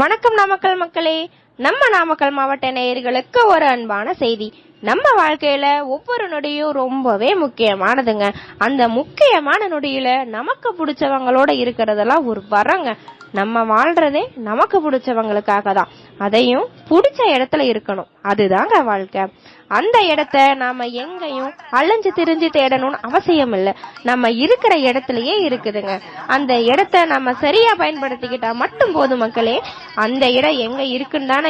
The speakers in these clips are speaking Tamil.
வணக்கம் நாமக்கல் மக்களே. நம்ம நாமக்கல் மாவட்ட நேயர்களுக்கு ஒரு அன்பான செய்தி. நம்ம வாழ்க்கையில ஒவ்வொரு நொடியும் ரொம்பவே முக்கியமானதுங்க. அந்த முக்கியமான நொடியில நமக்கு பிடிச்சவங்களோட இருக்கிறதெல்லாம் ஒரு வரங்க. நம்ம வாழ்றதே நமக்கு பிடிச்சவங்களுக்காக தான். அதையும் பிடிச்ச இடத்துல இருக்கணும். அதுதாங்க வாழ்க்கை. அந்த இடத்த நாம எங்கேயும் அலைஞ்சு திரிஞ்சு தேடணும்னு அவசியம் இல்லை. நம்ம இருக்கிற இடத்துலயே இருக்குதுங்க. அந்த இடத்த நம்ம சரியா பயன்படுத்திக்கிட்டா மட்டும் போதும் மக்களே. அந்த இடம் எங்க இருக்குன்னு தானே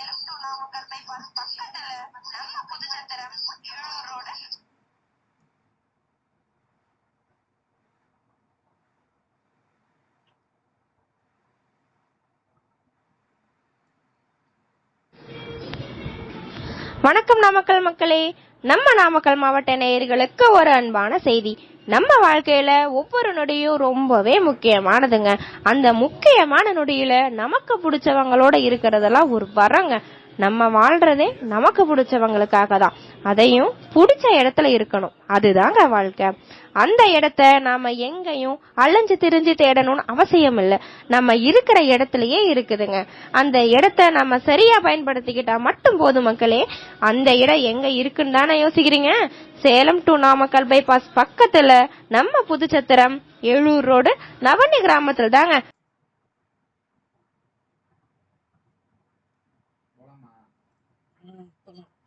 வணக்கம் நாமக்கல் மக்களே. நம்ம நாமக்கல் மாவட்ட நேயர்களுக்கு ஒரு அன்பான செய்தி. நம்ம வாழ்க்கையில ஒவ்வொரு நொடியும் ரொம்பவே முக்கியமானதுங்க. அந்த முக்கியமான நொடியில நமக்கு பிடிச்சவங்களோட இருக்கிறதெல்லாம் ஒரு வரங்க. நம்ம வாழ்றதே நமக்கு பிடிச்சவங்களுக்காக தான் அதையும் பிடிச்ச இடத்துல இருக்கணும். அதுதாங்க வாழ்க்கை. அந்த இடத்த நாம எங்கேயும் அலைஞ்சு திரிஞ்சு தேடணும்னு அவசியம் இல்லை. நம்ம இருக்கிற இடத்துலயே இருக்குதுங்க. அந்த இடத்த நம்ம சரியா பயன்படுத்திக்கிட்டா மட்டும் போதும் மக்களே. அந்த இடம் எங்க இருக்குன்னு தானே யோசிக்கிறீங்க? சேலம் டு நாமக்கல் பைபாஸ் பக்கத்துல நம்ம புதுச்சத்திரம் எழுூர் ரோடு நவனி கிராமத்துல தாங்க. 嗯懂了。